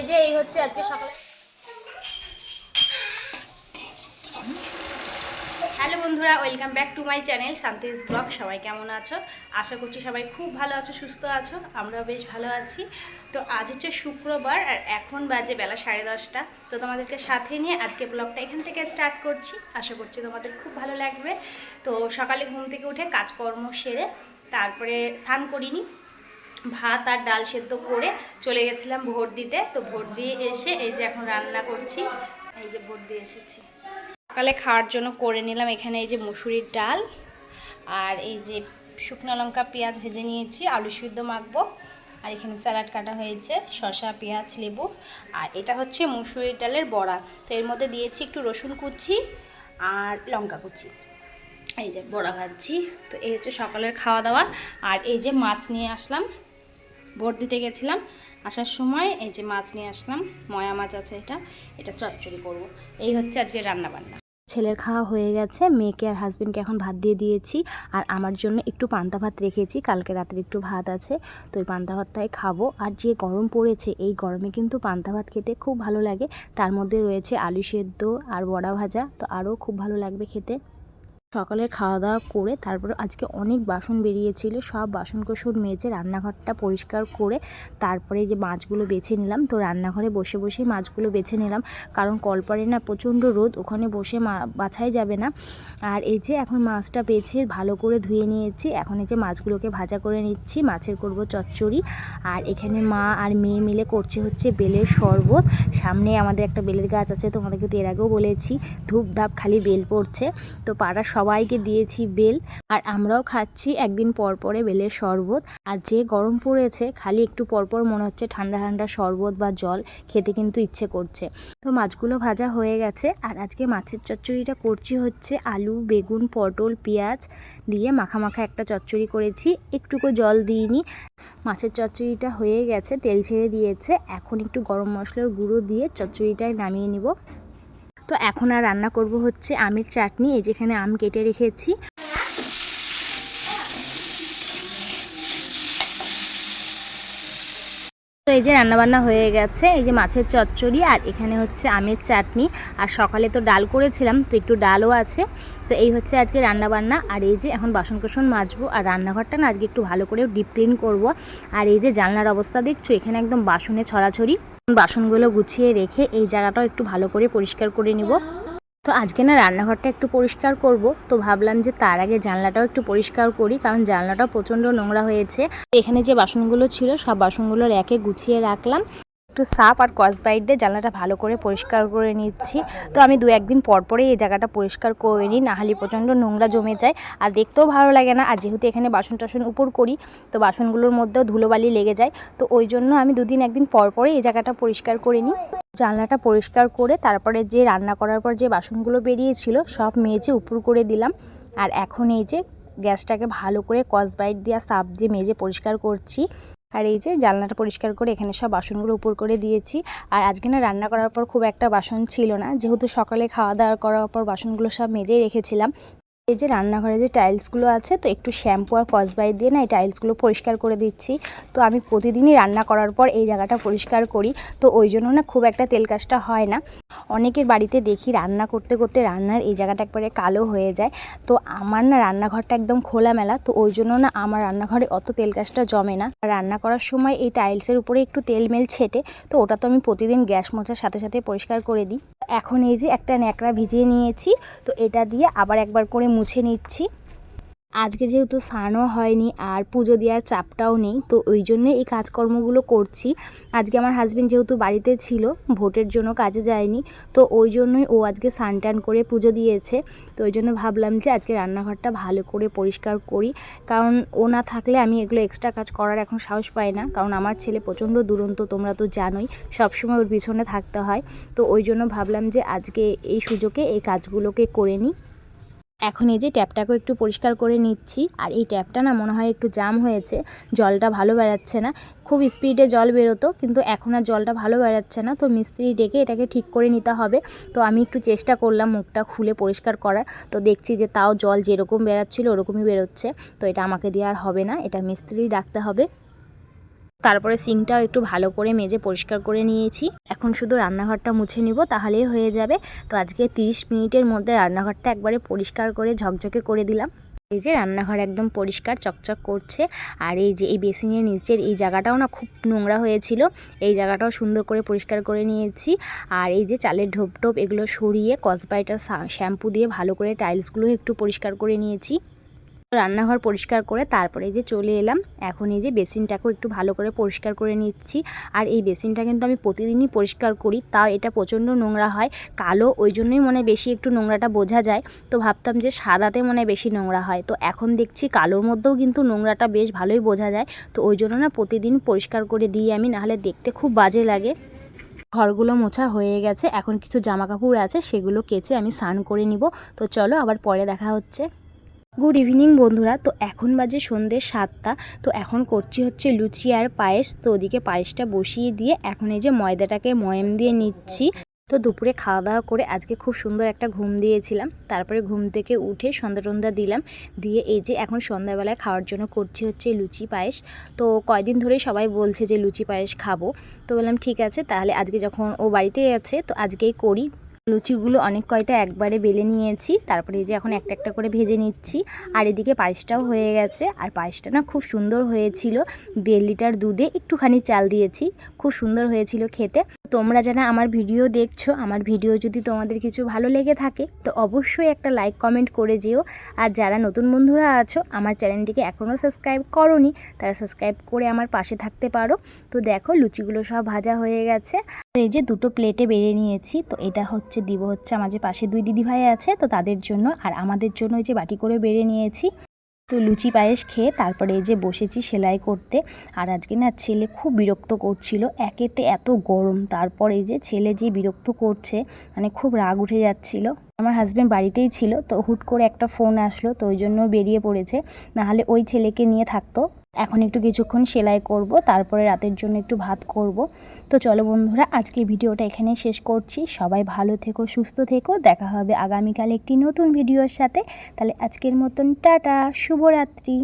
এই যে, এই হচ্ছে আজকে সকালে। হ্যালো বন্ধুরা, welcome back to my channel Shanti's blog. সবাই কেমন আছো? আশা করছি সবাই খুব ভালো আছো, সুস্থ আছো, আমরাও বেশ ভালো আছি। তো আজ হচ্ছে শুক্রবার আর এখন বাজে বেলা সাড়ে দশটা। তো তোমাদেরকে সাথে নিয়ে আজকে ব্লগটা এখান থেকে স্টার্ট করছি। আশা করছি তোমাদের খুব ভালো লাগবে। তো সকালে ঘুম থেকে উঠে কাজকর্ম সেরে তারপরে স্নান করিনি। ভাত আর ডাল সেদ্ধ করে চলে গেছিলাম ভোট দিতে। তো ভোট দিয়ে এসে এই যে এখন রান্না করছি। এই যে ভোট দিয়ে এসেছি। সকালে খাওয়ার জন্য করে নিলাম এখানে এই যে মুসুরির ডাল আর এই যে শুকনো লঙ্কা, পেঁয়াজ ভেজে নিয়েছি, আলু সিদ্ধ মাখবো। আর এখানে স্যালাড কাটা হয়েছে, শসা, পেঁয়াজ, লেবু। আর এটা হচ্ছে মুসুরির ডালের বড়া। তো এর মধ্যে দিয়েছি একটু রসুন কুচি আর লঙ্কা কুচি। এই যে বড়া ভাজছি। তো এই হচ্ছে সকালের খাওয়া দাওয়া। আর এই যে মাছ নিয়ে আসলাম। ভোট দিতে গেছিলাম। আসার সময় এই যে মাছ নিয়ে আসলাম, ময়া মাছ আছে এটা এটা চচ্চড়ি করব। এই হচ্ছে আজকে রান্না বান্না ছেলের খাওয়া হয়ে গেছে, মেয়েকে আর হাজবেন্ডকে এখন ভাত দিয়ে দিয়েছি। আর আমার জন্য একটু পান্তা ভাত রেখেছি, কালকে রাতের একটু ভাত আছে, তো ওই পান্তা ভাতটাই খাব। আর যে গরম পড়েছে, এই গরমে কিন্তু পান্তা ভাত খেতে খুব ভালো লাগে। তার মধ্যে রয়েছে আলু সেদ্ধ আর বড়া ভাজা, তো আরও খুব ভালো লাগবে খেতে। সকালে খাওয়া দাওয়া করে তারপর আজকে অনেক বাসন বেরিয়েছিল। সব বাসন কোসন মেজে রান্নাঘরটা পরিষ্কার করে তারপরে যে মাছগুলো বেছে নিলাম। তো রান্নাঘরে বসে বসে মাছগুলো বেছে নিলাম। কারণ কলপারে না প্রচণ্ড রোদ, ওখানে বসে বাছাই যাবে না। আর এই যে এখন মাছটা বেছে ভালো করে ধুয়ে নিয়েছি। এখন এই যে মাছগুলোকে ভাজা করে নিচ্ছি, মাছের করব চচ্চড়ি। আর এখানে মা আর মেয়ে মিলে করছে হচ্ছে বেলের শরবত। সামনে আমাদের একটা বেলের গাছ আছে, তোমাদেরকে তো এর আগেও বলেছি। ধূপ ধাপ খালি বেল পড়ছে। তো পাড়ার সবাইকে দিয়েছি বেল। আর আমরাও খাচ্ছি একদিন পর পরে বেলের শরবত। আর যে গরম পড়েছে, খালি একটু পর পর মনে হচ্ছে ঠান্ডা ঠান্ডা শরবত বা জল খেতে কিন্তু ইচ্ছে করছে। তো মাছগুলো ভাজা হয়ে গেছে। আর আজকে মাছের চচ্চড়িটা করছি হচ্ছে আলু, বেগুন, পটল, পেঁয়াজ দিয়ে মাখা একটা চচ্চড়ি করেছি। একটুকু জল দিইনি। মাছের চচ্চড়িটা হয়ে গেছে, তেল ছেড়ে দিয়েছে। এখন একটু গরম মশলার গুঁড়ো দিয়ে চচ্চড়িটায় নামিয়ে নিব। তো এখন আর রান্না করব হচ্ছে আমের চাটনি, এই যেখানে আম কেটে রেখেছি। তো এই যে রান্নাবান্না হয়ে গেছে, এই যে মাছের চচ্চড়ি আর এখানে হচ্ছে আমের চাটনি। আর সকালে তো ডাল করেছিলাম, তো একটু ডালও আছে। তো এই হচ্ছে আজকে রান্নাবান্না। আর এই যে এখন বাসন কোসন মাজবো, আর রান্নাঘরটা না আজকে একটু ভালো করে ডিপ ক্লিন করব। আর এই যে জানলার অবস্থা দেখছ, এখানে একদম বাসনে ছড়াছড়ি। বাসনগুলো গুছিয়ে রেখে এই জায়গাটাও একটু ভালো করে পরিষ্কার করে নিব। তো আজকে না রান্নাঘরটা একটু পরিষ্কার করব। তো ভাবলাম যে তার আগে জানলাটাও একটু পরিষ্কার করি, কারণ জানলাটাও প্রচণ্ড নোংরা হয়েছে। এখানে যে বাসনগুলো ছিল, সব বাসনগুলো রেখে গুছিয়ে রাখলাম। একটু সাপ আর কসবাইট দিয়ে জানলাটা ভালো করে পরিষ্কার করে নিচ্ছি। তো আমি দু একদিন পর পরে এই জায়গাটা পরিষ্কার করে নিই নাহলে প্রচণ্ড নোংরা জমে যায়। আর দেখতেও ভালো লাগে না, আর যেহেতু এখানে বাসন টাসন উপর করি, তো বাসনগুলোর মধ্যেও ধুলোবালি লেগে যায়। তো ওই জন্য আমি দুদিন একদিন পর পরে এই জায়গাটা পরিষ্কার করে নিই। জানলাটা পরিষ্কার করে তারপরে যে রান্না করার পর যে বাসনগুলো বেরিয়েছিল, সব মেজে উপর করে দিলাম। আর এখন এই যে গ্যাসটাকে ভালো করে কসবাইট দেওয়া সাপ দিয়ে মেজে পরিষ্কার করছি। আর এই যে জানলাটা পরিষ্কার করে এখানে সব বাসনগুলো উপর করে দিয়েছি। আর আজকে না রান্না করার পর খুব একটা বাসন ছিল না। যেহেতু সকালে খাওয়া দাওয়া করার পর বাসনগুলো সব মেজেই রেখেছিলাম। এই যে রান্নাঘরে যে টাইলসগুলো আছে, তো একটু শ্যাম্পু আর কসবাই দিয়ে না এই টাইলসগুলো পরিষ্কার করে দিচ্ছি। তো আমি প্রতিদিনই রান্না করার পর এই জায়গাটা পরিষ্কার করি। তো ওই জন্য না খুব একটা তেল কাজটা হয় না। অনেকের বাড়িতে দেখি রান্না করতে করতে রান্নার এই জায়গাটা একবারে কালো হয়ে যায়। তো আমার না রান্নাঘরটা একদম খোলামেলা, তো ওই জন্য না আমার রান্নাঘরে অত তেল গাছটা জমে না। রান্না করার সময় এই টাইলসের উপরে একটু তেল মেল ছেটে, তো ওটা তো আমি প্রতিদিন গ্যাস মোছার সাথে সাথে পরিষ্কার করে দিই। এখন এই যে একটা ন্যাকড়া ভিজিয়ে নিয়েছি, তো এটা দিয়ে আবার একবার করে মুছে নিচ্ছি। আজকে যেহেতু স্নানও হয়নি আর পুজো দেওয়ার চাপটাও নেই, তো ওই জন্য এই কাজকর্মগুলো করছি। আজকে আমার হাজবেন্ড যেহেতু বাড়িতে ছিল, ভোটের জন্য কাজে যায়নি, তো ওই জন্যই ও আজকে স্নান টান করে পুজো দিয়েছে। তো ওই জন্য ভাবলাম যে আজকে রান্নাঘরটা ভালো করে পরিষ্কার করি, কারণ ও না থাকলে আমি এগুলো এক্সট্রা কাজ করার এখন সাহস পাই না, কারণ আমার ছেলে প্রচণ্ড দুরন্ত, তোমরা তো জানোই, সবসময় ওর পিছনে থাকতে হয়। তো ওই জন্য ভাবলাম যে আজকে এই সুযোগে এই কাজগুলোকে করে নিই। এখন এই যে ট্যাপটাকেও একটু পরিষ্কার করে নিচ্ছি। আর এই ট্যাপটা না মনে হয় একটু জাম হয়েছে, জলটা ভালো বেড়াচ্ছে না। খুব স্পিডে জল বেরোতো, কিন্তু এখন আর জলটা ভালো বেড়াচ্ছে না। তো মিস্ত্রি ডেকে এটাকে ঠিক করে নিতে হবে। তো আমি একটু চেষ্টা করলাম মুখটা খুলে পরিষ্কার করার। তো দেখছি যে তাও জল যেরকম বেরাচ্ছিল ওরকমই বেরোচ্ছে। তো এটা আমাকে দিয়ে আর হবে না, এটা মিস্ত্রি ডাকতে হবে। তারপরে সিঙ্কটাও একটু ভালো করে মেজে পরিষ্কার করে নিয়েছি। এখন শুধু রান্নাঘরটা মুছে নিব, তাহলেই হয়ে যাবে। তো আজকে 30 মিনিটের মধ্যে রান্নাঘরটা একবারে পরিষ্কার করে ঝকঝকে করে দিলাম। এই যে রান্নাঘর একদম পরিষ্কার, চকচক করছে। আর এই যে এই বেসিনের নিচের এই জায়গাটাও না খুব নোংরা হয়েছিল। এই জায়গাটাও সুন্দর করে পরিষ্কার করে নিয়েছি। আর এই যে চালের ঢোপ টোপ এগুলো সরিয়ে কসবাইটার শ্যাম্পু দিয়ে ভালো করে টাইলসগুলো একটু পরিষ্কার করে নিয়েছি। রান্নাঘর পরিষ্কার করে তারপরে যে চলে এলাম। এখন এই যে বেসিনটাকেও একটু ভালো করে পরিষ্কার করে নিচ্ছি। আর এই বেসিনটা কিন্তু আমি প্রতিদিনই পরিষ্কার করি। তাও এটা প্রচণ্ড নোংরা হয়। কালো, ওই জন্যই মনে বেশি একটু নোংরাটা বোঝা যায়। তো ভাবতাম যে সাদাতে মনে বেশি নোংরা হয়। তো এখন দেখছি কালোর মধ্যেও কিন্তু নোংরাটা বেশ ভালোই বোঝা যায়। তো ওই জন্য না প্রতিদিন পরিষ্কার করে দিই আমি, নাহলে দেখতে খুব বাজে লাগে। ঘরগুলো মোছা হয়ে গেছে। এখন কিছু জামা কাপড় আছে, সেগুলো কেচে আমি স্নান করে নিব। তো চলো আবার পরে দেখা হচ্ছে। গুড ইভিনিং বন্ধুরা। তো এখন বাজে সন্ধ্যে সাতটা। তো এখন করছি হচ্ছে লুচি আর পায়েস। তো ওদিকে পায়েসটা বসিয়ে দিয়ে এখন এই যে ময়দাটাকে ময়েম দিয়ে নিচ্ছি। তো দুপুরে খাওয়া দাওয়া করে আজকে খুব সুন্দর একটা ঘুম দিয়েছিলাম। তারপরে ঘুম থেকে উঠে সন্ধ্যা টন্ধা দিলাম। দিয়ে এই যে এখন সন্ধ্যাবেলায় খাওয়ার জন্য করছি হচ্ছে লুচি পায়েস। তো কয়দিন ধরেই সবাই বলছে যে লুচি পায়েস খাব। তো বললাম, ঠিক আছে, তাহলে আজকে যখন ও বাড়িতেই আছে, তো আজকেই করি। লুচিগুলো অনেক কয়টা একবারে বেলে নিয়েছি। তারপরে এই যে এখন একটা একটা করে ভেজে নিচ্ছি। আর এদিকে পায়েসটাও হয়ে গেছে। আর পায়েসটা না খুব সুন্দর হয়েছিল। দেড় লিটার দুধে একটুখানি চাল দিয়েছি। খুব সুন্দর হয়েছিল খেতে। তোমরা যারা আমার ভিডিও দেখছ, আমার ভিডিও যদি তোমাদের কিছু ভালো লেগে থাকে, তো অবশ্যই একটা লাইক কমেন্ট করে যেও। আর যারা নতুন বন্ধুরা আছো, আমার চ্যানেলটিকে এখনও সাবস্ক্রাইব করনি, তারা সাবস্ক্রাইব করে আমার পাশে থাকতে পারো। তো দেখো, লুচিগুলো সব ভাজা হয়ে গেছে। এই যে দুটো প্লেটে বেড়ে নিয়েছি, তো এটা হচ্ছে, দিব হচ্ছে আমার যে পাশে দুই দিদি ভাই আছে, তো তাদের জন্য। আর আমাদের জন্য এই যে বাটি করে বেড়ে নিয়েছি। তো লুচি পায়েস খেয়ে তারপরে এই যে বসেছি সেলাই করতে। আর আজকে না ছেলে খুব বিরক্ত করছিল। একেতে এত গরম, তারপর এই যে ছেলে যে বিরক্ত করছে মানে খুব রাগ উঠে যাচ্ছিল। আমার হাজব্যান্ড বাড়িতেই ছিল, তো হুট করে একটা ফোন আসলো, তো ওই জন্য বেরিয়ে পড়েছে। নাহলে ওই ছেলেকে নিয়ে থাকতো। এখন একটু কিছুক্ষণ সেলাই করব, তারপরে রাতের জন্য একটু ভাত করব। তো চলো বন্ধুরা, আজকে ভিডিওটা এখানে শেষ করছি। সবাই ভালো থেকো, সুস্থ থেকো। দেখা হবে আগামীকাল একটি নতুন ভিডিওর সাথে। তাহলে আজকের মতন টাটা, শুভরাত্রি।